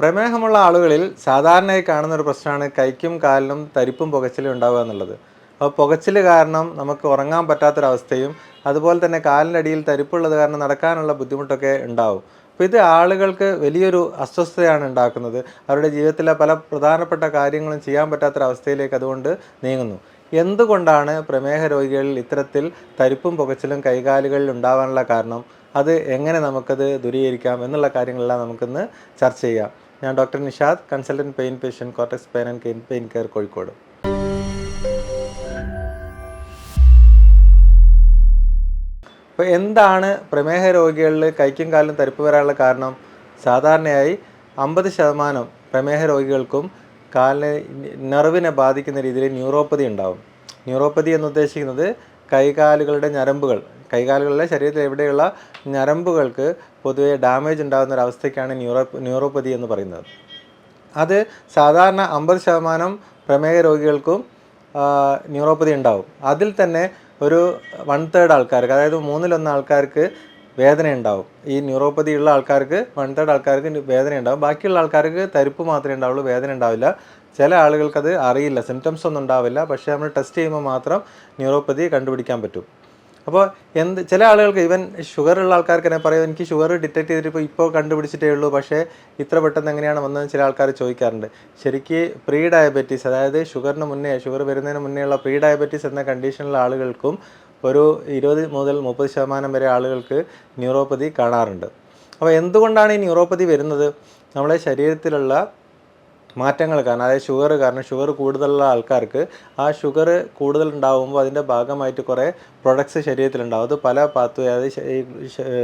പ്രമേഹമുള്ള ആളുകളിൽ സാധാരണയായി കാണുന്ന ഒരു പ്രശ്നമാണ് കൈക്കും കാലിനും തരിപ്പും പുകച്ചിലും ഉണ്ടാവുക എന്നുള്ളത്. അപ്പോൾ പുകച്ചിൽ കാരണം നമുക്ക് ഉറങ്ങാൻ പറ്റാത്തൊരവസ്ഥയും അതുപോലെ തന്നെ കാലിന്റെ അടിയിൽ തരിപ്പുള്ളത് കാരണം നടക്കാനുള്ള ബുദ്ധിമുട്ടൊക്കെ ഉണ്ടാവും. അപ്പോൾ ഇത് ആളുകൾക്ക് വലിയൊരു അസ്വസ്ഥതയാണ് ഉണ്ടാക്കുന്നത്. അവരുടെ ജീവിതത്തിലെ പല പ്രധാനപ്പെട്ട കാര്യങ്ങളും ചെയ്യാൻ പറ്റാത്തൊരവസ്ഥയിലേക്ക് അതുകൊണ്ട് നീങ്ങുന്നു. എന്തുകൊണ്ടാണ് പ്രമേഹ രോഗികളിൽ ഇത്തരത്തിൽ തരിപ്പും പുകച്ചിലും കൈകാലുകളിൽ ഉണ്ടാവാനുള്ള കാരണം? അത് എങ്ങനെ നമുക്കത് ദൂരീകരിക്കാം എന്നുള്ള കാര്യങ്ങളെല്ലാം നമുക്കിന്ന് ചർച്ച ചെയ്യാം. ഞാൻ doctor Nishad consultant pain physician cortex pain and pain care Kozhikode. അപ്പോൾ എന്താണ് പ്രമേഹ രോഗികളിൽ കൈക്കും കാലിലും തരിപ്പ് വരാനുള്ള കാരണം? സാധാരണയായി അമ്പത് ശതമാനം പ്രമേഹ രോഗികൾക്കും കാലിന് നെർവിനെ ബാധിക്കുന്ന രീതിയിൽ ന്യൂറോപ്പതി ഉണ്ടാവും. ന്യൂറോപ്പതി എന്ന് ഉദ്ദേശിക്കുന്നത് കൈകാലുകളുടെ ഞരമ്പുകൾ. കൈകാലുകളിലെ ശരീരത്തിൽ എവിടെയുള്ള ഞരമ്പുകൾക്ക് പൊതുവെ ഡാമേജ് ഉണ്ടാകുന്ന ഒരു അവസ്ഥയ്ക്കാണ് ന്യൂറോ ന്യൂറോപ്പതി എന്ന് പറയുന്നത്. അത് സാധാരണ അമ്പത് ശതമാനം പ്രമേഹ രോഗികൾക്കും ന്യൂറോപ്പതി ഉണ്ടാവും. അതിൽ തന്നെ ഒരു വൺ തേർഡ് ആൾക്കാർക്ക് അതായത് മൂന്നിലൊന്ന് ആൾക്കാർക്ക് വേദന ഉണ്ടാവും. ഈ ന്യൂറോപ്പതി ഉള്ള ആൾക്കാർക്ക് വൺ തേർഡ് ആൾക്കാർക്ക് വേദന ഉണ്ടാവും. ബാക്കിയുള്ള ആൾക്കാർക്ക് തരിപ്പ് മാത്രമേ ഉണ്ടാവുള്ളൂ വേദന ഉണ്ടാവില്ല. ചില ആളുകൾക്കത് അറിയില്ല സിംറ്റംസ് ഒന്നും ഉണ്ടാവില്ല പക്ഷേ നമ്മൾ ടെസ്റ്റ് ചെയ്യുമ്പോൾ മാത്രം ന്യൂറോപ്പതി കണ്ടുപിടിക്കാൻ പറ്റും. അപ്പോൾ എന്ത് ചില ആളുകൾക്ക് ഇവൻ ഷുഗർ ഉള്ള ആൾക്കാർക്ക് തന്നെ പറയും എനിക്ക് ഷുഗർ ഡിറ്റക്ട് ചെയ്തിട്ട് ഇപ്പോൾ ഇപ്പോൾ കണ്ടുപിടിച്ചിട്ടേ ഉള്ളൂ പക്ഷേ ഇത്ര പെട്ടെന്ന് എങ്ങനെയാണ് വന്നതെന്ന് ചില ആൾക്കാർ ചോദിക്കാറുണ്ട്. ശരിക്ക് പ്രീ ഡയബറ്റീസ് അതായത് ഷുഗറിന് മുന്നേ ഷുഗർ വരുന്നതിന് മുന്നേയുള്ള പ്രീ ഡയബറ്റീസ് എന്ന കണ്ടീഷനിലുള്ള ആളുകൾക്കും ഒരു ഇരുപത് മുതൽ മുപ്പത് ശതമാനം വരെ ആളുകൾക്ക് ന്യൂറോപ്പതി കാണാറുണ്ട്. അപ്പോൾ എന്തുകൊണ്ടാണ് ഈ ന്യൂറോപ്പതി വരുന്നത്? നമ്മുടെ ശരീരത്തിലുള്ള മാറ്റങ്ങൾ കാരണം അതായത് ഷുഗർ കാരണം ഷുഗർ കൂടുതലുള്ള ആൾക്കാർക്ക് ആ ഷുഗർ കൂടുതൽ ഉണ്ടാകുമ്പോൾ അതിന്റെ ഭാഗമായിട്ട് കുറേ പ്രൊഡക്ട്സ് ശരീരത്തിലുണ്ടാവും. അത് പല പാത്വേ അതായത്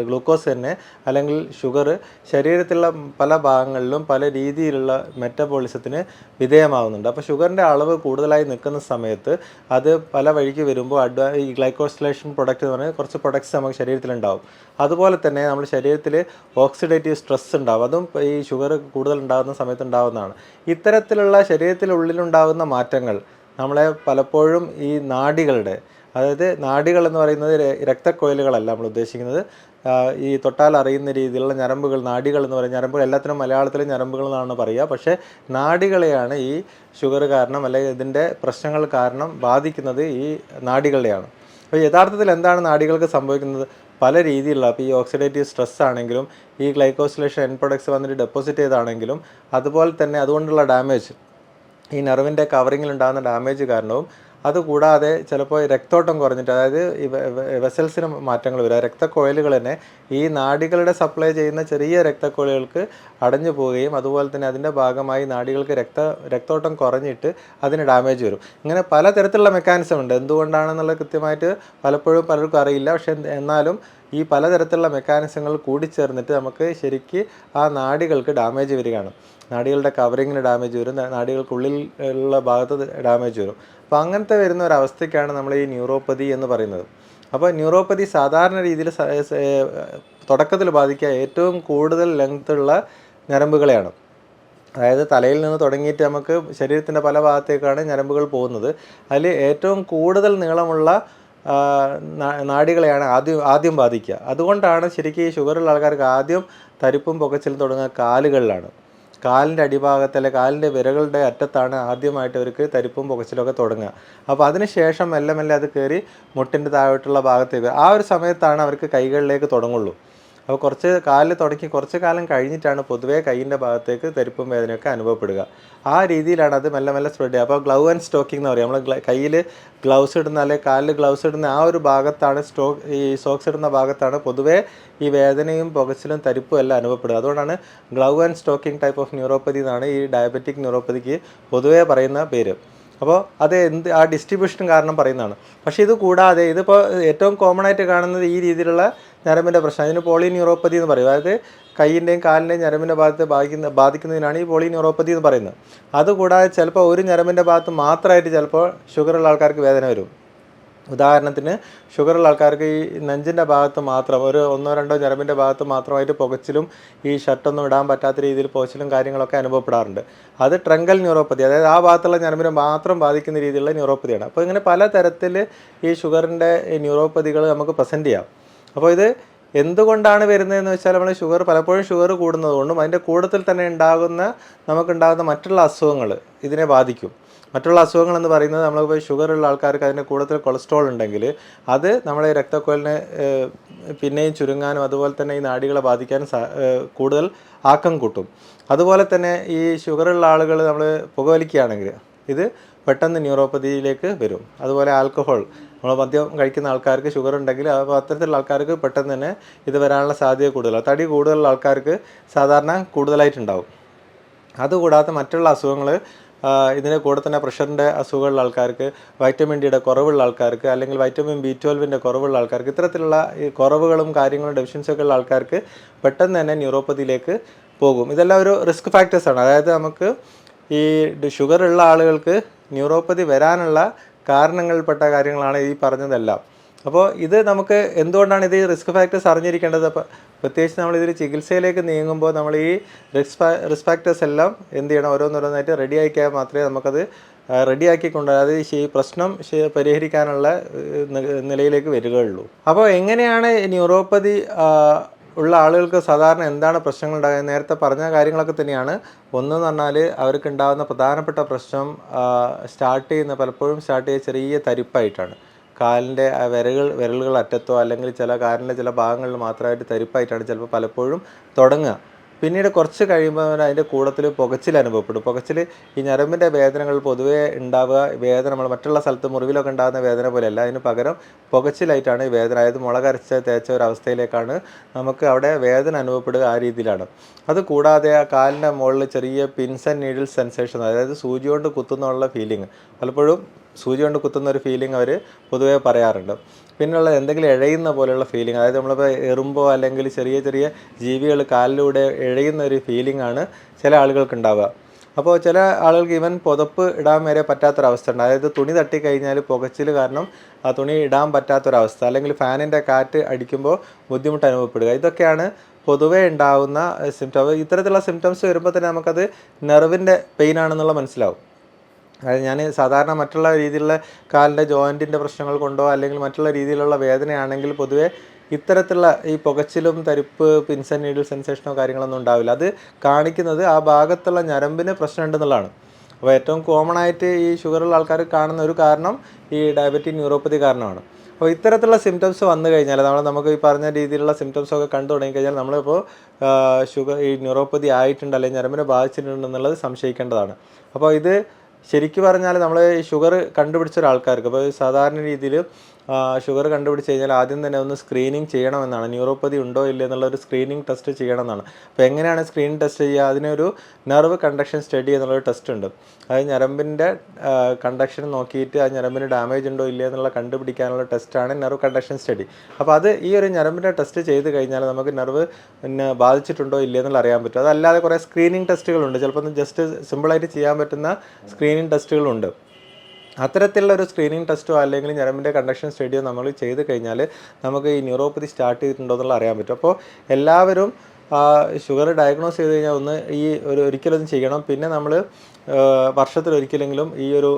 ഗ്ലൂക്കോസ് തന്നെ അല്ലെങ്കിൽ ഷുഗർ ശരീരത്തിലുള്ള പല ഭാഗങ്ങളിലും പല രീതിയിലുള്ള മെറ്റബോളിസത്തിന് വിധേയമാകുന്നുണ്ട് അപ്പോൾ ഷുഗറിന്റെ അളവ് കൂടുതലായി നിൽക്കുന്ന സമയത്ത് അത് പല വഴിക്ക് വരുമ്പോൾ അഡ്വാ ഈ ഗ്ലൈക്കോസിലേഷൻ പ്രൊഡക്റ്റ് എന്ന് പറഞ്ഞാൽ കുറച്ച് പ്രൊഡക്ട്സ് നമുക്ക് ശരീരത്തിലുണ്ടാവും. അതുപോലെ തന്നെ നമ്മുടെ ശരീരത്തിൽ ഓക്സിഡേറ്റീവ് സ്ട്രെസ് ഉണ്ടാവും. അതും ഈ ഷുഗർ കൂടുതൽ ഉണ്ടാകുന്ന സമയത്ത് ഉണ്ടാകുന്നതാണ് ഇത്തരത്തിലുള്ള ശരീരത്തിനുള്ളിലുണ്ടാകുന്ന മാറ്റങ്ങൾ നമ്മളെ പലപ്പോഴും ഈ നാഡികളുടെ അതായത് നാഡികൾ എന്ന് പറയുന്നത് രക്തക്കോയിലുകളല്ല നമ്മൾ ഉദ്ദേശിക്കുന്നത്. ഈ തൊട്ടാൽ അറിയുന്ന രീതിയിലുള്ള ഞരമ്പുകൾ നാഡികൾ എന്ന് പറയുന്ന ഞരമ്പുകൾ എല്ലാത്തിനും മലയാളത്തിൽ ഞരമ്പുകൾ എന്നാണ് പറയുക. പക്ഷേ നാഡികളെയാണ് ഈ ഷുഗർ കാരണം അല്ലെങ്കിൽ ഇതിന്റെ പ്രശ്നങ്ങൾ കാരണം ബാധിക്കുന്നത് ഈ നാഡികളെയാണ് അപ്പോൾ യഥാർത്ഥത്തിൽ എന്താണ് നാഡികൾക്ക് സംഭവിക്കുന്നത്? പല രീതിയിലുള്ള അപ്പോൾ ഈ ഓക്സിഡേറ്റീവ് സ്ട്രെസ് ആണെങ്കിലും ഈ ഗ്ലൈക്കോസിലേഷൻ എൻ പ്രൊഡക്ട്സ് വന്നിട്ട് ഡെപ്പോസിറ്റ് ചെയ്താണെങ്കിലും അതുപോലെ തന്നെ അതുകൊണ്ടുള്ള ഡാമേജ് ഈ നെർവിന്റെ കവറിങ്ങിൽ ഉണ്ടാകുന്ന ഡാമേജ് കാരണവും അതുകൂടാതെ ചിലപ്പോൾ രക്തോട്ടം കുറഞ്ഞിട്ട് അതായത് വെസൽസിന് മാറ്റങ്ങൾ വരിക രക്തക്കോയലുകൾ തന്നെ ഈ നാടികളുടെ സപ്ലൈ ചെയ്യുന്ന ചെറിയ രക്തക്കോയലുകൾക്ക് അടഞ്ഞു പോവുകയും അതുപോലെ തന്നെ അതിന്റെ ഭാഗമായി നാടികൾക്ക് രക്ത രക്തോട്ടം കുറഞ്ഞിട്ട് അതിന് ഡാമേജ് വരും. ഇങ്ങനെ പലതരത്തിലുള്ള മെക്കാനിസം ഉണ്ട്. എന്തുകൊണ്ടാണെന്നുള്ളത് കൃത്യമായിട്ട് പലപ്പോഴും പലർക്കും അറിയില്ല. പക്ഷെ എന്നാലും ഈ പലതരത്തിലുള്ള മെക്കാനിസങ്ങൾ കൂടിച്ചേർന്നിട്ട് നമുക്ക് ശരിക്ക് ആ നാടികൾക്ക് ഡാമേജ് വരികയാണ്. നാടികളുടെ കവറിങ്ങിന് ഡാമേജ് വരും. നാടികൾക്കുള്ളിൽ ഉള്ള ഭാഗത്ത് ഡാമേജ് വരും. അപ്പോൾ അങ്ങനത്തെ വരുന്ന ഒരു അവസ്ഥയ്ക്കാണ് നമ്മൾ ഈ ന്യൂറോപ്പതി എന്ന് പറയുന്നത്. അപ്പോൾ ന്യൂറോപ്പതി സാധാരണ രീതിയിൽ തുടക്കത്തിൽ ബാധിക്കുക ഏറ്റവും കൂടുതൽ ലെങ്ത് ഉള്ള ഞരമ്പുകളെയാണ്. അതായത് തലയിൽ നിന്ന് തുടങ്ങിയിട്ട് നമുക്ക് ശരീരത്തിന്റെ പല ഭാഗത്തേക്കാണ് ഞരമ്പുകൾ പോകുന്നത്. അതിൽ ഏറ്റവും കൂടുതൽ നീളമുള്ള നാടികളെയാണ് ആദ്യം ആദ്യം ബാധിക്കുക. അതുകൊണ്ടാണ് ശരിക്കും ഈ ഷുഗറുള്ള ആൾക്കാർക്ക് ആദ്യം തരിപ്പും പുകച്ചിലും തുടങ്ങുക കാലുകളിലാണ്. കാലിന്റെ അടിഭാഗത്ത് അല്ലെ കാലിന്റെ വിരകളുടെ അറ്റത്താണ് ആദ്യമായിട്ട് അവർക്ക് തരിപ്പും പുകച്ചിലൊക്കെ തുടങ്ങുക. അപ്പോൾ അതിനുശേഷം മെല്ലെ മെല്ലെ അത് കയറി മുട്ടിന്റെ താഴോട്ടുള്ള ഭാഗത്തേക്ക് ആ ഒരു സമയത്താണ് അവർക്ക് കൈകളിലേക്ക് തുടങ്ങുള്ളൂ. അപ്പോൾ കുറച്ച് കാലിൽ തുടക്കി കുറച്ച് കാലം കഴിഞ്ഞിട്ടാണ് പൊതുവേ കൈയിന്റെ ഭാഗത്തേക്ക് തെരുപ്പും വേദനയൊക്കെ അനുഭവപ്പെടുക. ആ രീതിയിലാണ് അത് മെല്ലെ മെല്ലെ സ്പ്രെഡ് ചെയ്യുക. അപ്പോൾ ഗ്ലൗ ആൻഡ് സ്റ്റോക്കിംഗ് എന്ന് പറയും. നമ്മൾ കയ്യിൽ ഗ്ലൗസ് ഇടുന്ന അല്ലെങ്കിൽ കാലിൽ ഗ്ലൗസ് ഇടുന്ന ആ ഒരു ഭാഗത്താണ് സ്റ്റോ ഈ സോക്സ് ഇടുന്ന ഭാഗത്താണ് പൊതുവേ ഈ വേദനയും പുകച്ചിലും തരിപ്പും എല്ലാം അനുഭവപ്പെടുക. അതുകൊണ്ടാണ് glove and stocking type of neuropathy എന്നാണ് ഈ ഡയബറ്റിക് ന്യൂറോപ്പതിക്ക് പൊതുവേ പറയുന്ന പേര്. അപ്പോൾ അത് എന്ത് ആ ഡിസ്ട്രിബ്യൂഷൻ കാരണം പറയുന്നതാണ്. പക്ഷേ ഇത് കൂടാതെ ഇതിപ്പോൾ ഏറ്റവും കോമൺ ആയിട്ട് കാണുന്നത് ഈ രീതിയിലുള്ള ഞരമ്പിന്റെ പ്രശ്നം. അതിന് പോളി ന്യൂറോപ്പതി എന്ന് പറയും. അതായത് കൈയിന്റെയും കാലിന്റെയും ഞരമ്പിന്റെ ഭാഗത്ത് ബാധിക്കുന്ന ബാധിക്കുന്നതിനാണ് ഈ പോളി ന്യൂറോപ്പതി എന്ന് പറയുന്നത്. അതുകൂടാതെ ചിലപ്പോൾ ഒരു ഞരമ്പിന്റെ ഭാഗത്ത് മാത്രമായിട്ട് ചിലപ്പോൾ ഷുഗറുള്ള ആൾക്കാർക്ക് വേദന വരും. ഉദാഹരണത്തിന് ഷുഗറുള്ള ആൾക്കാർക്ക് ഈ നെഞ്ചിന്റെ ഭാഗത്ത് മാത്രം ഒരു ഒന്നോ രണ്ടോ ഞരമ്പിന്റെ ഭാഗത്ത് മാത്രമായിട്ട് പുകച്ചിലും ഈ ഷർട്ടൊന്നും ഇടാൻ പറ്റാത്ത രീതിയിൽ പുകച്ചിലും കാര്യങ്ങളൊക്കെ അനുഭവപ്പെടാറുണ്ട്. അത് ട്രങ്കൽ ന്യൂറോപ്പതി അതായത് ആ ഭാഗത്തുള്ള ഞരമ്പിനെ മാത്രം ബാധിക്കുന്ന രീതിയിലുള്ള ന്യൂറോപ്പതിയാണ്. അപ്പോൾ ഇങ്ങനെ പല തരത്തിൽ ഈ ഷുഗറിന്റെ ന്യൂറോപ്പതികൾ നമുക്ക് പ്രസന്റ് ചെയ്യാം. അപ്പോൾ ഇത് എന്തുകൊണ്ടാണ് വരുന്നതെന്ന് വെച്ചാൽ നമ്മൾ ഷുഗർ പലപ്പോഴും ഷുഗർ കൂടുന്നതുകൊണ്ടും അതിന്റെ കൂടത്തിൽ തന്നെ ഉണ്ടാകുന്ന നമുക്കുണ്ടാകുന്ന മറ്റുള്ള അസുഖങ്ങൾ ഇതിനെ ബാധിക്കും. മറ്റുള്ള അസുഖങ്ങൾ എന്ന് പറയുന്നത് നമ്മളിപ്പോൾ ഷുഗർ ഉള്ള ആൾക്കാർക്ക് അതിന്റെ കൂടുതൽ കൊളസ്ട്രോൾ ഉണ്ടെങ്കിൽ അത് നമ്മളെ രക്തക്കൊലിന് പിന്നെയും ചുരുങ്ങാനും അതുപോലെ തന്നെ ഈ നാടികളെ ബാധിക്കാനും കൂടുതൽ ആക്കം കൂട്ടും. അതുപോലെ തന്നെ ഈ ഷുഗറുള്ള ആളുകൾ നമ്മൾ പുകവലിക്കുകയാണെങ്കിൽ ഇത് പെട്ടെന്ന് ന്യൂറോപ്പതിയിലേക്ക് വരും. അതുപോലെ ആൽക്കഹോൾ നമ്മൾ മദ്യം കഴിക്കുന്ന ആൾക്കാർക്ക് ഷുഗർ ഉണ്ടെങ്കിൽ അപ്പോൾ അത്തരത്തിലുള്ള ആൾക്കാർക്ക് പെട്ടെന്ന് തന്നെ ഇത് വരാനുള്ള സാധ്യത കൂടുതലാണ് തടി കൂടുതലുള്ള ആൾക്കാർക്ക് സാധാരണ കൂടുതലായിട്ടുണ്ടാവും. അതുകൂടാതെ മറ്റുള്ള അസുഖങ്ങൾ ഇതിന്റെ കൂടെ തന്നെ പ്രഷറിന്റെ അസുഖമുള്ള ആൾക്കാർക്ക് വൈറ്റമിൻ ഡിയുടെ കുറവുള്ള ആൾക്കാർക്ക് അല്ലെങ്കിൽ വൈറ്റമിൻ ബി ട്വൽവിന്റെ കുറവുള്ള ആൾക്കാർക്ക് ഇത്തരത്തിലുള്ള ഈ കുറവുകളും കാര്യങ്ങളും ഡെഫിഷ്യൻസിയൊക്കെ ഉള്ള ആൾക്കാർക്ക് പെട്ടെന്ന് തന്നെ ന്യൂറോപ്പതിയിലേക്ക് പോകും. ഇതെല്ലാം ഒരു റിസ്ക് ഫാക്ടേഴ്സാണ് അതായത് നമുക്ക് ഈ ഷുഗർ ഉള്ള ആളുകൾക്ക് ന്യൂറോപ്പതി വരാനുള്ള കാരണങ്ങളിൽപ്പെട്ട കാര്യങ്ങളാണ് ഈ പറഞ്ഞതെല്ലാം. അപ്പോൾ ഇത് നമുക്ക് എന്തുകൊണ്ടാണ് ഇത് റിസ്ക് ഫാക്ടേഴ്സ് അറിഞ്ഞിരിക്കേണ്ടത്? അപ്പോൾ പ്രത്യേകിച്ച് നമ്മൾ ചികിത്സയിലേക്ക് നീങ്ങുമ്പോൾ നമ്മൾ ഈ റിസ്ക് റിസ്ക് ഫാക്ടേഴ്സ് എല്ലാം എന്ത് ചെയ്യണം? ഓരോന്നോരോന്നായിട്ട് റെഡി ആക്കിയാൽ മാത്രമേ നമുക്കത് റെഡിയാക്കി ആക്കിക്കൊണ്ട് അത് ഈ പ്രശ്നം പരിഹരിക്കാനുള്ള നിലയിലേക്ക് വരികയുള്ളൂ. അപ്പോൾ എങ്ങനെയാണ് ന്യൂറോപ്പതി ഉള്ള ആളുകൾക്ക് സാധാരണ എന്താണ് പ്രശ്നങ്ങൾ ഉണ്ടാകുന്നത് നേരത്തെ പറഞ്ഞ കാര്യങ്ങളൊക്കെ തന്നെയാണ്. ഒന്നെന്ന് പറഞ്ഞാൽ അവർക്ക് ഉണ്ടാകുന്ന പ്രധാനപ്പെട്ട പ്രശ്നം സ്റ്റാർട്ട് ചെയ്യുന്ന പലപ്പോഴും സ്റ്റാർട്ട് ചെയ്യുന്ന ചെറിയ തരിപ്പായിട്ടാണ്. കാലിന്റെ വിരകൾ വിരലുകൾ അറ്റത്തോ അല്ലെങ്കിൽ ചില കാലിന്റെ ചില ഭാഗങ്ങളിൽ മാത്രമായിട്ട് തരിപ്പായിട്ടാണ് ചിലപ്പോൾ പലപ്പോഴും തുടങ്ങുക. പിന്നീട് കുറച്ച് കഴിയുമ്പോൾ അതിന്റെ കൂടത്തിൽ പുകച്ചിൽ അനുഭവപ്പെടും. പുകച്ചിൽ ഈ ഞരമ്പിന്റെ വേദനകൾ പൊതുവേ ഉണ്ടാവുക വേദന നമ്മൾ മറ്റുള്ള സ്ഥലത്ത് മുറിവിലൊക്കെ ഉണ്ടാകുന്ന വേദന പോലെയല്ല. അതിന് പകരം പുകച്ചിലായിട്ടാണ് ഈ വേദന. അതായത് മുളകരച്ച് തേച്ച ഒരു അവസ്ഥയിലേക്കാണ് നമുക്ക് അവിടെ വേദന അനുഭവപ്പെടുക ആ രീതിയിലാണ്. അത് കൂടാതെ ആ കാലിന്റെ മുകളിൽ ചെറിയ പിൻസ് ആൻഡ് നീഡിൽ സെൻസേഷൻ അതായത് സൂചി കൊണ്ട് കുത്തുന്നുള്ള ഫീലിംഗ് പലപ്പോഴും സൂചി കൊണ്ട് കുത്തുന്ന ഒരു ഫീലിംഗ് അവർ പൊതുവേ പറയാറുണ്ട്. പിന്നെയുള്ള എന്തെങ്കിലും ഇഴയുന്ന പോലെയുള്ള ഫീലിംഗ് അതായത് നമ്മളിപ്പോൾ എറുമ്പോ അല്ലെങ്കിൽ ചെറിയ ചെറിയ ജീവികൾ കാലിലൂടെ ഇഴയുന്ന ഒരു ഫീലിംഗ് ആണ് ചില ആളുകൾക്ക് ഉണ്ടാവുക അപ്പോൾ ചില ആളുകൾക്ക് ഇവൻ പുതപ്പ് ഇടാൻ വരെ പറ്റാത്തൊരവസ്ഥ ഉണ്ട്. അതായത് തുണി തട്ടിക്കഴിഞ്ഞാൽ പുകച്ചിൽ കാരണം ആ തുണി ഇടാൻ പറ്റാത്തൊരവസ്ഥ അല്ലെങ്കിൽ ഫാനിന്റെ കാറ്റ് അടിക്കുമ്പോൾ ബുദ്ധിമുട്ട് അനുഭവപ്പെടുക. ഇതൊക്കെയാണ് പൊതുവേ ഉണ്ടാവുന്ന സിംറ്റം ഇത്തരത്തിലുള്ള സിംറ്റംസ് വരുമ്പോൾ തന്നെ നമുക്കത് നെർവിന്റെ പെയിൻ ആണെന്നുള്ള മനസ്സിലാവും. അതായത് ഞാൻ സാധാരണ മറ്റുള്ള രീതിയിലുള്ള കാലിന്റെ ജോയിന്റിന്റെ പ്രശ്നങ്ങൾ കൊണ്ടോ അല്ലെങ്കിൽ മറ്റുള്ള രീതിയിലുള്ള വേദനയാണെങ്കിൽ പൊതുവേ ഇത്തരത്തിലുള്ള ഈ പുകച്ചിലും തരിപ്പ് പിൻസൻ നീഡിൽ സെൻസേഷനോ കാര്യങ്ങളൊന്നും ഉണ്ടാവില്ല. അത് കാണിക്കുന്നത് ആ ഭാഗത്തുള്ള ഞരമ്പിന് പ്രശ്നമുണ്ടെന്നുള്ളതാണ്. അപ്പോൾ ഏറ്റവും കോമൺ ആയിട്ട് ഈ ഷുഗറുള്ള ആൾക്കാർ കാണുന്ന ഒരു കാരണം ഈ ഡയബറ്റിക് ന്യൂറോപ്പതി കാരണമാണ്. അപ്പോൾ ഇത്തരത്തിലുള്ള സിംറ്റംസ് വന്നു കഴിഞ്ഞാൽ നമ്മൾ നമുക്ക് ഈ പറഞ്ഞ രീതിയിലുള്ള സിംറ്റംസ് ഒക്കെ കണ്ടു തുടങ്ങി കഴിഞ്ഞാൽ നമ്മളിപ്പോൾ ഷുഗർ ഈ ന്യൂറോപ്പതി ആയിട്ടുണ്ട് അല്ലെങ്കിൽ ഞരമ്പിനെ ബാധിച്ചിട്ടുണ്ടെന്നുള്ളത് സംശയിക്കേണ്ടതാണ്. അപ്പോൾ ഇത് ശരിക്കും പറഞ്ഞാൽ നമ്മൾ ഷുഗർ കണ്ടുപിടിച്ച ഒരാൾക്കാർക്ക് ഇപ്പോൾ സാധാരണ രീതിയിൽ ഷുഗർ കണ്ടുപിടിച്ച് കഴിഞ്ഞാൽ ആദ്യം തന്നെ ഒന്ന് സ്ക്രീനിങ് ചെയ്യണമെന്നാണ്. ന്യൂറോപ്പതി ഉണ്ടോ ഇല്ലയോ എന്നുള്ള ഒരു സ്ക്രീനിങ് ടെസ്റ്റ് ചെയ്യണമെന്നാണ്. അപ്പോൾ എങ്ങനെയാണ് സ്ക്രീൻ ടെസ്റ്റ് ചെയ്യുക? അതിനൊരു നെർവ് കണ്ടക്ഷൻ സ്റ്റഡി എന്നുള്ളൊരു ടെസ്റ്റ് ഉണ്ട്. അത് ഞരമ്പിന്റെ കണ്ടക്ഷൻ നോക്കിയിട്ട് ആ ഞരമ്പിന് ഡാമേജ് ഉണ്ടോ ഇല്ലയോ എന്നുള്ള കണ്ടുപിടിക്കാനുള്ള ടെസ്റ്റാണ് നെർവ് കണ്ടക്ഷൻ സ്റ്റഡി അപ്പോൾ അത് ഈ ഒരു ഞരമ്പിന്റെ ടെസ്റ്റ് ചെയ്ത് കഴിഞ്ഞാൽ നമുക്ക് നെർവ് പിന്നെ ബാധിച്ചിട്ടുണ്ടോ ഇല്ലയോ എന്നുള്ള അറിയാൻ പറ്റും. അതല്ലാതെ കുറേ സ്ക്രീനിങ് ടെസ്റ്റുകളുണ്ട് ചിലപ്പോൾ ജസ്റ്റ് സിമ്പിളായിട്ട് ചെയ്യാൻ പറ്റുന്ന സ്ക്രീനിങ് ടെസ്റ്റുകളുണ്ട് അത്തരത്തിലുള്ള ഒരു സ്ക്രീനിങ് ടെസ്റ്റോ അല്ലെങ്കിൽ ഞരമ്പിന്റെ കണ്ടക്ഷൻ സ്റ്റഡിയോ നമ്മൾ ചെയ്ത് കഴിഞ്ഞാൽ നമുക്ക് ഈ ന്യൂറോപ്പതി സ്റ്റാർട്ട് ചെയ്തിട്ടുണ്ടോ എന്നുള്ള അറിയാൻ പറ്റും. അപ്പോൾ എല്ലാവരും ഷുഗർ ഡയഗ്നോസ് ചെയ്ത് കഴിഞ്ഞാൽ ഒന്ന് ഈ ഒരു ഒരിക്കലൊന്നും ചെയ്യണം. പിന്നെ നമ്മൾ വർഷത്തിലൊരിക്കലെങ്കിലും ഈ ഒരു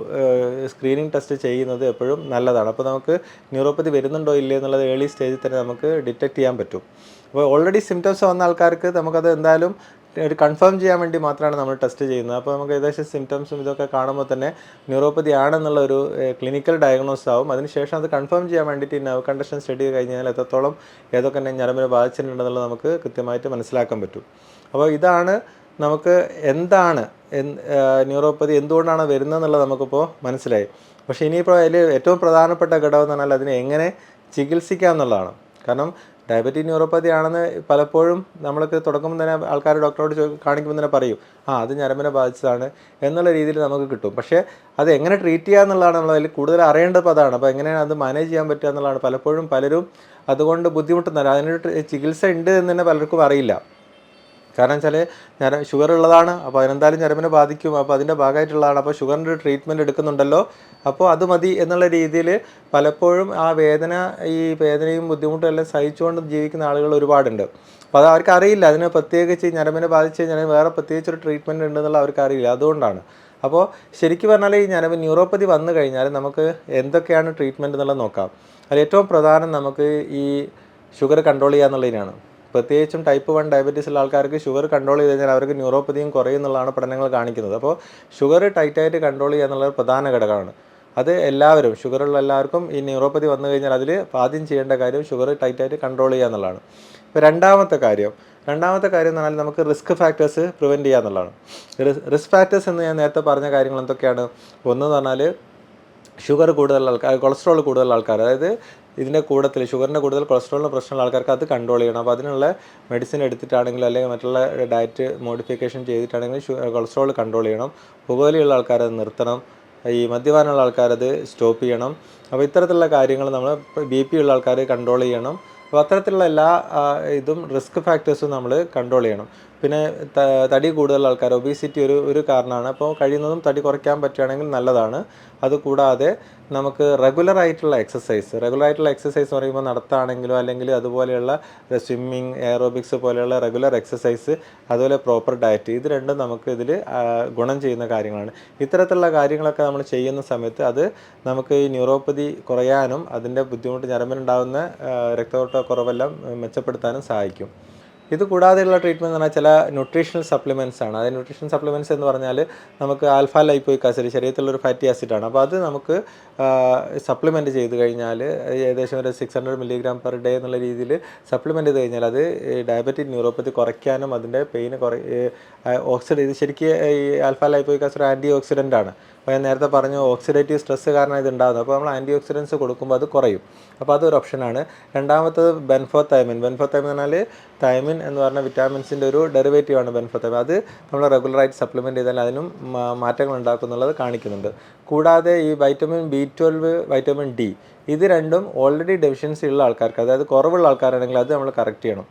സ്ക്രീനിങ് ടെസ്റ്റ് ചെയ്യുന്നത് എപ്പോഴും നല്ലതാണ്. അപ്പോൾ നമുക്ക് ന്യൂറോപ്പതി വരുന്നുണ്ടോ ഇല്ലേ എന്നുള്ളത് ഏർലി സ്റ്റേജിൽ തന്നെ നമുക്ക് ഡിറ്റക്ട് ചെയ്യാൻ പറ്റും. അപ്പോൾ ഓൾറെഡി സിംറ്റംസ് വന്ന ആൾക്കാർക്ക് നമുക്കത് എന്തായാലും ഒരു കൺഫേം ചെയ്യാൻ വേണ്ടി മാത്രമാണ് നമ്മൾ ടെസ്റ്റ് ചെയ്യുന്നത്. അപ്പോൾ നമുക്ക് ഏകദേശം സിംറ്റംസും ഇതൊക്കെ കാണുമ്പോൾ തന്നെ ന്യൂറോപ്പതി ആണെന്നുള്ള ഒരു ക്ലിനിക്കൽ ഡയഗ്നോസ് ആവും. അതിനുശേഷം അത് കൺഫേം ചെയ്യാൻ വേണ്ടിയിട്ട് ഈ നർവ് കണ്ടീഷൻ സ്റ്റഡി കഴിഞ്ഞാൽ എത്രത്തോളം ഏതൊക്കെ തന്നെ ഞരമ്പിനെ ബാധിച്ചിട്ടുണ്ടെന്നുള്ളത് നമുക്ക് കൃത്യമായിട്ട് മനസ്സിലാക്കാൻ പറ്റും. അപ്പോൾ ഇതാണ് നമുക്ക് എന്താണ് ന്യൂറോപ്പതി എന്തുകൊണ്ടാണ് വരുന്നതെന്നുള്ളത് നമുക്കിപ്പോൾ മനസ്സിലായി. പക്ഷേ ഇനിയിപ്പോൾ അതിൽ ഏറ്റവും പ്രധാനപ്പെട്ട ഘടകം എന്ന് പറഞ്ഞാൽ അതിനെ എങ്ങനെ ചികിത്സിക്കാം എന്നുള്ളതാണ്. കാരണം ഡയബറ്റിക് ന്യൂറോപ്പതി ആണെന്ന് പലപ്പോഴും നമ്മൾക്ക് തുടക്കം തന്നെ ആൾക്കാർ ഡോക്ടറോട് കാണിക്കുമ്പോൾ തന്നെ പറയും ആ അത് ഞരമ്പിനെ ബാധിച്ചതാണ് എന്നുള്ള രീതിയിൽ നമുക്ക് കിട്ടും. പക്ഷേ അത് എങ്ങനെ ട്രീറ്റ് ചെയ്യുക എന്നുള്ളതാണ് നമ്മൾ അതിൽ കൂടുതൽ അറിയേണ്ടത് അതാണ്. അപ്പോൾ എങ്ങനെയാണ് അത് മാനേജ് ചെയ്യാൻ പറ്റുക എന്നുള്ളതാണ് പലപ്പോഴും പലരും അതുകൊണ്ട് ബുദ്ധിമുട്ടുന്നില്ല അതിനൊരു ചികിത്സ ഉണ്ട് എന്ന് തന്നെ പലർക്കും അറിയില്ല. കാരണം വെച്ചാൽ ഞര ഷുഗർ ഉള്ളതാണ് അപ്പോൾ അതിനെന്തായാലും ഞരമ്പിനെ ബാധിക്കും അപ്പോൾ അതിന്റെ ഭാഗമായിട്ടുള്ളതാണ് അപ്പോൾ ഷുഗറിന്റെ ട്രീറ്റ്മെന്റ് എടുക്കുന്നുണ്ടല്ലോ. അപ്പോൾ അത് മതി എന്നുള്ള രീതിയിൽ പലപ്പോഴും ആ വേദന ഈ വേദനയും ബുദ്ധിമുട്ടും എല്ലാം സഹിച്ചുകൊണ്ട് ജീവിക്കുന്ന ആളുകൾ ഒരുപാടുണ്ട്. അപ്പോൾ അത് അവർക്ക് അറിയില്ല. അതിന് പ്രത്യേകിച്ച് ഞരമ്പിനെ ബാധിച്ച് കഴിഞ്ഞാൽ വേറെ പ്രത്യേകിച്ച് ഒരു ട്രീറ്റ്മെന്റ് ഉണ്ടെന്നുള്ള അവർക്ക് അറിയില്ല. അതുകൊണ്ടാണ്. അപ്പോൾ ശരിക്കും പറഞ്ഞാൽ ഈ ഞരമ്പ് ന്യൂറോപ്പതി വന്നു കഴിഞ്ഞാൽ നമുക്ക് എന്തൊക്കെയാണ് ട്രീറ്റ്മെന്റ് എന്നുള്ളത് നോക്കാം. അതിൽ ഏറ്റവും പ്രധാനം നമുക്ക് ഈ ഷുഗർ കൺട്രോൾ ചെയ്യുക എന്നുള്ളതിനാണ് പ്രത്യേകിച്ചും ടൈപ്പ് വൺ ഡയബറ്റീസ് ഉള്ള ആൾക്കാർക്ക് ഷുഗർ കൺട്രോൾ ചെയ്ത് കഴിഞ്ഞാൽ അവർക്ക് ന്യൂറോപ്പതിയും കുറയുന്നുള്ളതാണ് പഠനങ്ങൾ കാണിക്കുന്നത്. അപ്പോൾ ഷുഗർ ടൈറ്റായിട്ട് കൺട്രോൾ ചെയ്യുക എന്നുള്ളത് പ്രധാന ഘടകമാണ്. അത് എല്ലാവരും ഷുഗറുള്ള എല്ലാവർക്കും ഈ ന്യൂറോപ്പതി വന്നു കഴിഞ്ഞാൽ അതിൽ ആദ്യം ചെയ്യേണ്ട കാര്യം ഷുഗർ ടൈറ്റായിട്ട് കൺട്രോൾ ചെയ്യുക എന്നുള്ളതാണ്. ഇപ്പോൾ രണ്ടാമത്തെ കാര്യം രണ്ടാമത്തെ കാര്യം എന്ന് പറഞ്ഞാൽ നമുക്ക് റിസ്ക് ഫാക്ടേഴ്സ് പ്രിവെന്റ് ചെയ്യുക എന്നുള്ളതാണ്. റിസ്ക് ഫാക്ടേഴ്സ് എന്ന് ഞാൻ നേരത്തെ പറഞ്ഞ കാര്യങ്ങൾ എന്തൊക്കെയാണ്? ഒന്നെന്ന് പറഞ്ഞാൽ ഷുഗർ കൂടുതലുള്ള ആൾക്കാർ കൊളസ്ട്രോൾ കൂടുതലുള്ള ആൾക്കാർ അതായത് ഇതിന്റെ കൂടത്തിൽ ഷുഗറിന്റെ കൂടുതൽ കൊളസ്ട്രോളിന് പ്രശ്നമുള്ള ആൾക്കാർക്ക് അത് കൺട്രോൾ ചെയ്യണം. അപ്പോൾ അതിനുള്ള മെഡിസിൻ എടുത്തിട്ടാണെങ്കിലും അല്ലെങ്കിൽ മറ്റുള്ള ഡയറ്റ് മോഡിഫിക്കേഷൻ ചെയ്തിട്ടാണെങ്കിൽ കൊളസ്ട്രോൾ കൺട്രോൾ ചെയ്യണം. പുകവലിയുള്ള ആൾക്കാരത് നിർത്തണം. ഈ മദ്യപാനമുള്ള ആൾക്കാരത് സ്റ്റോപ്പ് ചെയ്യണം. അപ്പോൾ ഇത്തരത്തിലുള്ള കാര്യങ്ങൾ നമ്മൾ ബി പി ഉള്ള ആൾക്കാർ കൺട്രോൾ ചെയ്യണം. അപ്പോൾ അത്തരത്തിലുള്ള എല്ലാ ഇതും റിസ്ക് ഫാക്ടേഴ്സും നമ്മൾ കൺട്രോൾ ചെയ്യണം. പിന്നെ തടി കൂടുതലുള്ള ആൾക്കാർ ഒബീസിറ്റി ഒരു ഒരു കാരണമാണ്. അപ്പോൾ കഴിയുന്നതും തടി കുറയ്ക്കാൻ പറ്റുകയാണെങ്കിൽ നല്ലതാണ്. അതുകൂടാതെ നമുക്ക് റെഗുലർ ആയിട്ടുള്ള എക്സസൈസ് റെഗുലർ ആയിട്ടുള്ള എക്സസൈസ് എന്ന് പറയുമ്പോൾ നടത്താണെങ്കിലോ അല്ലെങ്കിൽ അതുപോലെയുള്ള സ്വിമ്മിങ് എയറോബിക്സ് പോലെയുള്ള റെഗുലർ എക്സസൈസ് അതുപോലെ പ്രോപ്പർ ഡയറ്റ് ഇത് രണ്ടും നമുക്ക് ഇതിൽ ഗുണം ചെയ്യുന്ന കാര്യങ്ങളാണ്. ഇത്തരത്തിലുള്ള കാര്യങ്ങളൊക്കെ നമ്മൾ ചെയ്യുന്ന സമയത്ത് അത് നമുക്ക് ഈ ന്യൂറോപ്പതി കുറയാനും അതിന്റെ ബുദ്ധിമുട്ട് ഞരമ്പിനുണ്ടാകുന്ന ആ, രക്തയോട്ട കുറവെല്ലാം മെച്ചപ്പെടുത്താനും സഹായിക്കും. ഇത് കൂടാതെയുള്ള ട്രീറ്റ്മെന്റ് എന്ന് പറഞ്ഞാൽ ചില ന്യൂട്രീഷണൽ സപ്ലിമെന്റ്സ് ആണ്. അതായത് ന്യൂട്രീഷൻ സപ്ലിമെന്റ്സ് എന്ന് പറഞ്ഞാൽ നമുക്ക് ആൽഫ ലൈപ്പോയിക് ആസിഡ് ശരീരത്തിലൊരു ഫാറ്റി ആസിഡാണ് അപ്പോൾ അത് നമുക്ക് സപ്ലിമെന്റ് ചെയ്ത് കഴിഞ്ഞാൽ ഏകദേശം ഒരു six hundred milligram per day എന്നുള്ള രീതിയിൽ സപ്ലിമെന്റ് ചെയ്ത് കഴിഞ്ഞാൽ അത് ഡയബറ്റിക് ന്യൂറോപ്പത്തി കുറയ്ക്കാനും അതിന്റെ പെയിന് കുറ ഓക്സിഡ് ഇത് ശരിക്കും ഈ alpha lipoic acid antioxidant ആണ്. അപ്പോൾ ഞാൻ നേരത്തെ പറഞ്ഞു ഓക്സിഡേറ്റീവ് സ്ട്രെസ് കാരണം ഇത് ഉണ്ടാകുന്നത് അപ്പോൾ നമ്മൾ ആന്റി ഓക്സിഡൻസ് കൊടുക്കുമ്പോൾ അത് കുറയും. അപ്പോൾ അതൊരു ഓപ്ഷനാണ്. രണ്ടാമത്തത് ബെൻഫോ തൈമിൻ ബെൻഫോ തൈമിൻ എന്ന് പറഞ്ഞാൽ തൈമിൻ എന്ന് പറഞ്ഞ വിറ്റാമിൻസിന്റെ ഒരു ഡെറിവേറ്റീവ് ആണ് ബെൻഫോ തൈമിൻ അത് നമ്മൾ റെഗുലറായിട്ട് സപ്ലിമെന്റ് ചെയ്താൽ അതിനും മാറ്റങ്ങൾ ഉണ്ടാക്കും എന്നുള്ളത് കാണിക്കുന്നുണ്ട്. കൂടാതെ ഈ vitamin B twelve vitamin D ഇത് രണ്ടും ഓൾറെഡി ഡെഫിഷ്യൻസി ഉള്ള ആൾക്കാർക്ക് അതായത് കുറവുള്ള ആൾക്കാരാണെങ്കിൽ അത് നമ്മൾ കറക്റ്റ് ചെയ്യണം.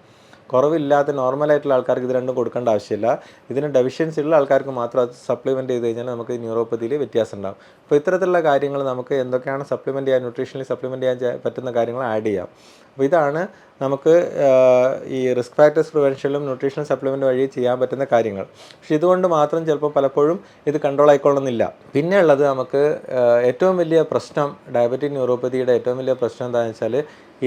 കുറവില്ലാത്ത നോർമലായിട്ടുള്ള ആൾക്കാർക്ക് ഇത് രണ്ടും കൊടുക്കേണ്ട ആവശ്യമില്ല. ഇതിന് ഡെഫിഷ്യൻസി ഉള്ള ആൾക്കാർക്ക് മാത്രം അത് സപ്ലിമെന്റ് ചെയ്ത് കഴിഞ്ഞാൽ നമുക്ക് ന്യൂറോപ്പതിയിൽ വ്യത്യാസം ഉണ്ടാകും അപ്പോൾ ഇത്തരത്തിലുള്ള കാര്യങ്ങൾ നമുക്ക് എന്തൊക്കെയാണ് സപ്ലിമെന്റ് ചെയ്യാൻ ന്യൂട്രീഷണലി സപ്ലിമെന്റ് ചെയ്യാൻ പറ്റുന്ന കാര്യങ്ങൾ ആഡ് ചെയ്യാം. അപ്പോൾ ഇതാണ് നമുക്ക് ഈ റിസ്ക് ഫാക്ടേഴ്സ് പ്രിവെൻഷനിലും ന്യൂട്രീഷണൽ സപ്ലിമെന്റ് വഴി ചെയ്യാൻ പറ്റുന്ന കാര്യങ്ങൾ. പക്ഷേ ഇതുകൊണ്ട് മാത്രം ചിലപ്പോൾ പലപ്പോഴും ഇത് കൺട്രോൾ ആയിക്കൊള്ളുന്നില്ല. പിന്നെ ഉള്ളത് നമുക്ക് ഏറ്റവും വലിയ പ്രശ്നം ഡയബറ്റിക് ന്യൂറോപ്പതിയുടെ ഏറ്റവും വലിയ പ്രശ്നം എന്താണെന്ന് വെച്ചാൽ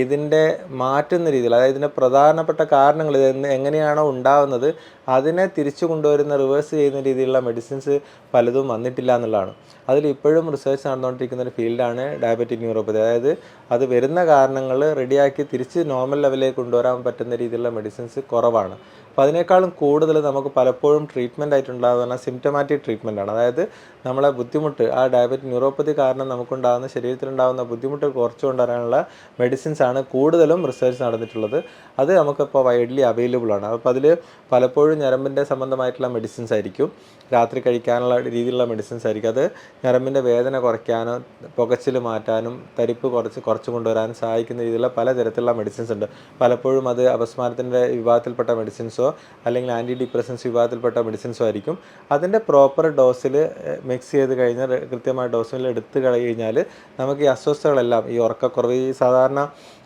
ഇതിന്റെ മാറ്റുന്ന രീതിയിൽ അതായത് ഇതിന്റെ പ്രധാനപ്പെട്ട കാരണങ്ങൾ ഇത് എങ്ങനെയാണോ ഉണ്ടാവുന്നത് അതിനെ തിരിച്ചു കൊണ്ടുവരുന്ന റിവേഴ്സ് ചെയ്യുന്ന രീതിയിലുള്ള മെഡിസിൻസ് പലതും വന്നിട്ടില്ല എന്നുള്ളതാണ്. അതിൽ ഇപ്പോഴും റിസർച്ച് നടന്നുകൊണ്ടിരിക്കുന്ന ഒരു ഫീൽഡാണ് ഡയബറ്റിക് ന്യൂറോപ്പതി അതായത് അത് വരുന്ന കാരണങ്ങൾ റെഡിയാക്കി തിരിച്ച് നോർമൽ ലെവലിലേക്ക് കൊണ്ടുവരാൻ പറ്റുന്ന രീതിയിലുള്ള മെഡിസിൻസ് കുറവാണ്. അപ്പോൾ അതിനേക്കാളും കൂടുതൽ നമുക്ക് പലപ്പോഴും ട്രീറ്റ്മെന്റ് ആയിട്ടുണ്ടാകുന്ന സിംറ്റമാറ്റിക് ട്രീറ്റ്മെന്റ് ആണ്. അതായത് നമ്മളെ ബുദ്ധിമുട്ട് ആ ഡയബറ്റിക് ന്യൂറോപ്പതി കാരണം നമുക്കുണ്ടാകുന്ന ശരീരത്തിലുണ്ടാകുന്ന ബുദ്ധിമുട്ട് കുറച്ചു കൊണ്ടുവരാനുള്ള മെഡിസിൻസ് ആണ് കൂടുതലും റിസർച്ച് നടന്നിട്ടുള്ളത്. അത് നമുക്കിപ്പോൾ വൈഡ്ലി അവൈലബിൾ ആണ്. അപ്പോൾ അതിൽ പലപ്പോഴും ഞരമ്പിന്റെ സംബന്ധമായിട്ടുള്ള മെഡിസിൻസ് ആയിരിക്കും. രാത്രി കഴിക്കാനുള്ള രീതിയിലുള്ള മെഡിസിൻസ് ആയിരിക്കും. അത് ഞരമ്പിന്റെ വേദന കുറയ്ക്കാനോ പുകച്ചിൽ മാറ്റാനും തരിപ്പ് കുറച്ച് കുറച്ച് കൊണ്ടുവരാനും സഹായിക്കുന്ന രീതിയിലുള്ള പലതരത്തിലുള്ള മെഡിസിൻസ് ഉണ്ട്. പലപ്പോഴും അത് അപസ്മാരത്തിന്റെ വിഭാഗത്തിൽപ്പെട്ട മെഡിസിൻസോ അല്ലെങ്കിൽ ആന്റി ഡിപ്രസൻസ് വിഭാഗത്തിൽപ്പെട്ട മെഡിസിൻസോ ആയിരിക്കും. അതിന്റെ പ്രോപ്പർ ഡോസിൽ മിക്സ് ചെയ്ത് കഴിഞ്ഞാൽ കൃത്യമായ ഡോസിൽ എടുത്ത് കഴിഞ്ഞാൽ നമുക്ക് ഈ അസ്വസ്ഥതകളെല്ലാം ഈ ഉറക്കക്കുറവ് ഈ സാധാരണ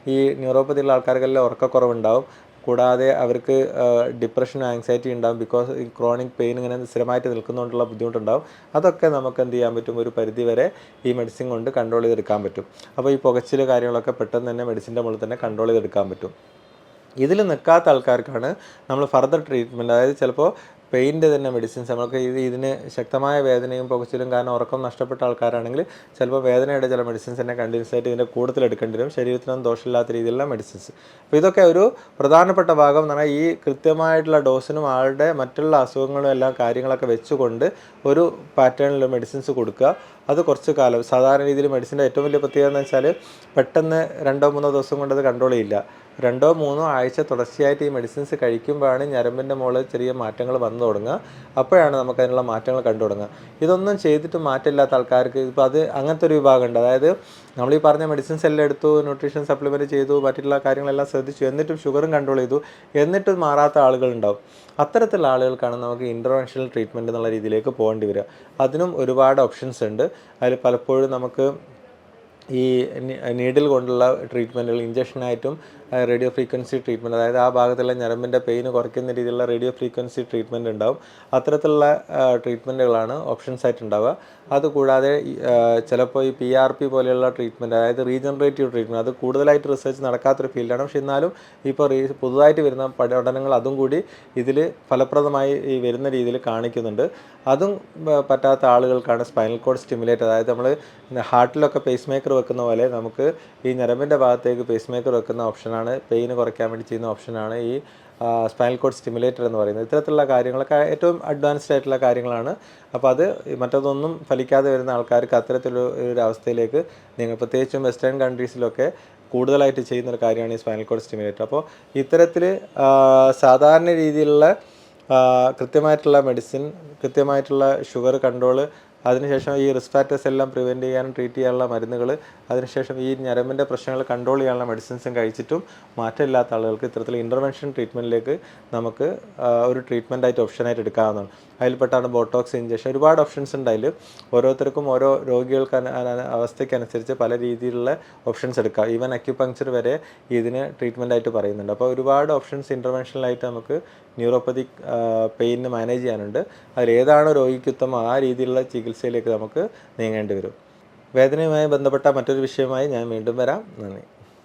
ഈ ന്യൂറോപ്പതിയുള്ള ആൾക്കാർക്കെല്ലാം ഉറക്കക്കുറവുണ്ടാവും. കൂടാതെ അവർക്ക് ഡിപ്രഷനും ആങ്സൈറ്റി ഉണ്ടാകും ബിക്കോസ് ഈ ക്രോണിക് പെയിൻ ഇങ്ങനെ സ്ഥിരമായിട്ട് നിൽക്കുന്നതുകൊണ്ടുള്ള ബുദ്ധിമുട്ടുണ്ടാവും. അതൊക്കെ നമുക്ക് എന്ത് ചെയ്യാൻ പറ്റും? ഒരു പരിധി വരെ ഈ മെഡിസിൻ കൊണ്ട് കൺട്രോൾ ചെയ്തെടുക്കാൻ പറ്റും. അപ്പോൾ ഈ പുകച്ചിൽ കാര്യങ്ങളൊക്കെ പെട്ടെന്ന് തന്നെ മെഡിസിന്റെ മുകളിൽ തന്നെ കൺട്രോൾ ചെയ്തെടുക്കാൻ പറ്റും. ഇതിൽ നിൽക്കാത്ത ആൾക്കാർക്കാണ് നമ്മൾ ഫർദർ ട്രീറ്റ്മെന്റ് അതായത് ചിലപ്പോൾ പെയിന്റെ തന്നെ മെഡിസിൻസ് നമുക്ക് ഇത് ഇതിന് ശക്തമായ വേദനയും പുകച്ചിലും കാരണം ഉറക്കം നഷ്ടപ്പെട്ട ആൾക്കാരാണെങ്കിൽ ചിലപ്പോൾ വേദനയുടെ ചില മെഡിസിൻസ് തന്നെ കണ്ടിന്യൂസ് ആയിട്ട് ഇതിന്റെ കൂടുതൽ എടുക്കേണ്ടി വരും. ശരീരത്തിനൊന്നും ദോഷമില്ലാത്ത രീതിയിലുള്ള മെഡിസിൻസ് അപ്പോൾ ഇതൊക്കെ ഒരു പ്രധാനപ്പെട്ട ഭാഗം എന്ന് പറഞ്ഞാൽ ഈ കൃത്യമായിട്ടുള്ള ഡോസിനും ആളുടെ മറ്റുള്ള അസുഖങ്ങളും എല്ലാം കാര്യങ്ങളൊക്കെ വെച്ചുകൊണ്ട് ഒരു പാറ്റേണിൽ മെഡിസിൻസ് കൊടുക്കുക. അത് കുറച്ച് കാലം. സാധാരണ രീതിയിൽ മെഡിസിന്റെ ഏറ്റവും വലിയ പ്രത്യേകത എന്ന് വെച്ചാൽ പെട്ടെന്ന് രണ്ടോ മൂന്നോ ദിവസം കൊണ്ട് അത് കൺട്രോൾ ചെയ്യില്ല. രണ്ടോ മൂന്നോ ആഴ്ച തുടർച്ചയായിട്ട് ഈ മെഡിസിൻസ് കഴിക്കുമ്പോഴാണ് ഞരമ്പിന്റെ മുകളിൽ ചെറിയ മാറ്റങ്ങൾ വന്നു തുടങ്ങുക. അപ്പോഴാണ് നമുക്ക് അതിനുള്ള മാറ്റങ്ങൾ കണ്ടു തുടങ്ങുക. ഇതൊന്നും ചെയ്തിട്ട് മാറ്റമില്ലാത്ത ആൾക്കാർക്ക് ഇപ്പോൾ അത് അങ്ങനത്തെ ഒരു വിഭാഗമുണ്ട്. അതായത് നമ്മൾ ഈ പറഞ്ഞ മെഡിസിൻസ് എല്ലാം എടുത്തു ന്യൂട്രീഷൻ സപ്ലിമെന്റ് ചെയ്തു മറ്റുള്ള കാര്യങ്ങളെല്ലാം ശ്രദ്ധിച്ചു എന്നിട്ടും ഷുഗറും കൺട്രോൾ ചെയ്തു എന്നിട്ടും മാറാത്ത ആളുകളുണ്ടാവും. അത്തരത്തിലുള്ള ആളുകൾക്കാണ് നമുക്ക് ഇന്റർവെൻഷണൽ ട്രീറ്റ്മെന്റ് എന്നുള്ള രീതിയിലേക്ക് പോകേണ്ടി വരിക. അതിനും ഒരുപാട് ഓപ്ഷൻസ് ഉണ്ട്. അതിൽ പലപ്പോഴും നമുക്ക് ഈ നീഡിൽ കൊണ്ടുള്ള ട്രീറ്റ്മെന്റുകൾ ഇഞ്ചക്ഷനായിട്ടും റേഡിയോ ഫ്രീക്വൻസി ട്രീറ്റ്മെന്റ് അതായത് ആ ഭാഗത്തുള്ള ഞരമ്പിന്റെ പെയിന് കുറയ്ക്കുന്ന രീതിയിലുള്ള റേഡിയോ ഫ്രീക്വൻസി ട്രീറ്റ്മെന്റ് ഉണ്ടാവും. അത്തരത്തിലുള്ള ട്രീറ്റ്മെന്റുകളാണ് ഓപ്ഷൻസ് ആയിട്ട് ഉണ്ടാവുക. അതുകൂടാതെ ചിലപ്പോൾ ഈ പി ആർ പി പോലെയുള്ള ട്രീറ്റ്മെന്റ് അതായത് റീജനറേറ്റീവ് ട്രീറ്റ്മെന്റ് അത് കൂടുതലായിട്ട് റിസർച്ച് നടക്കാത്തൊരു ഫീൽഡാണ്. പക്ഷേ എന്നാലും ഇപ്പോൾ റീ പുതുതായിട്ട് വരുന്ന പഠനങ്ങൾ അതും കൂടി ഇതിൽ ഫലപ്രദമായി ഈ വരുന്ന രീതിയിൽ കാണിക്കുന്നുണ്ട്. അതും പറ്റാത്ത ആളുകൾക്കാണ് സ്പൈനൽ കോഡ് സ്റ്റിമുലേറ്റ് അതായത് നമ്മൾ ഹാർട്ടിലൊക്കെ പേസ് മേക്കർ വെക്കുന്ന പോലെ നമുക്ക് ഈ ഞരമ്പിന്റെ ഭാഗത്തേക്ക് പേസ് മേക്കർ വെക്കുന്ന ഓപ്ഷനാണ് പെയിന് കുറയ്ക്കാൻ വേണ്ടി ചെയ്യുന്ന ഓപ്ഷനാണ് ഈ സ്പൈനൽ കോഡ് സ്റ്റിമുലേറ്റർ എന്ന് പറയുന്നത്. ഇത്തരത്തിലുള്ള കാര്യങ്ങളൊക്കെ ഏറ്റവും അഡ്വാൻസ്ഡ് ആയിട്ടുള്ള കാര്യങ്ങളാണ്. അപ്പോൾ അത് മറ്റതൊന്നും ഫലിക്കാതെ വരുന്ന ആൾക്കാർക്ക് അത്തരത്തിലൊരു ഒരു അവസ്ഥയിലേക്ക് നിങ്ങൾ പ്രത്യേകിച്ചും വെസ്റ്റേൺ കൺട്രീസിലൊക്കെ കൂടുതലായിട്ട് ചെയ്യുന്ന ഒരു കാര്യമാണ് ഈ സ്പൈനൽ കോഡ് സ്റ്റിമുലേറ്റർ അപ്പോൾ ഇത്തരത്തിൽ സാധാരണ രീതിയിലുള്ള കൃത്യമായിട്ടുള്ള മെഡിസിൻ കൃത്യമായിട്ടുള്ള ഷുഗർ കൺട്രോൾ അതിനുശേഷം ഈ റിസ്ക് ഫാക്ടേഴ്സ് എല്ലാം പ്രിവെന്റ് ചെയ്യാനും ട്രീറ്റ് ചെയ്യാനുള്ള മരുന്നുകൾ അതിനുശേഷം ഈ ഞരമ്പിന്റെ പ്രശ്നങ്ങൾ കൺട്രോൾ ചെയ്യാനുള്ള മെഡിസിൻസും കഴിച്ചിട്ടും മാറ്റമില്ലാത്ത ആളുകൾക്ക് ഇത്തരത്തിൽ ഇന്റർവെൻഷൻ ട്രീറ്റ്മെന്റിലേക്ക് നമുക്ക് ഒരു ട്രീറ്റ്മെന്റ് ആയിട്ട് ഓപ്ഷനായിട്ട് എടുക്കാവുന്നതാണ്. അതിൽപ്പെട്ടാണ് ബോട്ടോക്സ് ഇഞ്ചക്ഷൻ ഒരുപാട് ഓപ്ഷൻസ് ഉണ്ട് അതിൽ ഓരോരുത്തർക്കും ഓരോ രോഗികൾക്ക് അവസ്ഥയ്ക്കനുസരിച്ച് പല രീതിയിലുള്ള ഓപ്ഷൻസ് എടുക്കാം. ഈവൻ അക്യുപങ്ക്ചർ വരെ ഇതിന് ട്രീറ്റ്മെന്റായിട്ട് പറയുന്നുണ്ട്. അപ്പോൾ ഒരുപാട് ഓപ്ഷൻസ് ഇന്റർവെൻഷനിലായിട്ട് നമുക്ക് ന്യൂറോപ്പതിക് പെയിന് മാനേജ് ചെയ്യാനുണ്ട്. അതിൽ രോഗിക്ക് ഉത്തമം ആ രീതിയിലുള്ള ചികിത്സയിലേക്ക് നമുക്ക് നീങ്ങേണ്ടി വരും. വേദനയുമായി ബന്ധപ്പെട്ട മറ്റൊരു വിഷയമായി ഞാൻ വീണ്ടും വരാം. നന്ദി.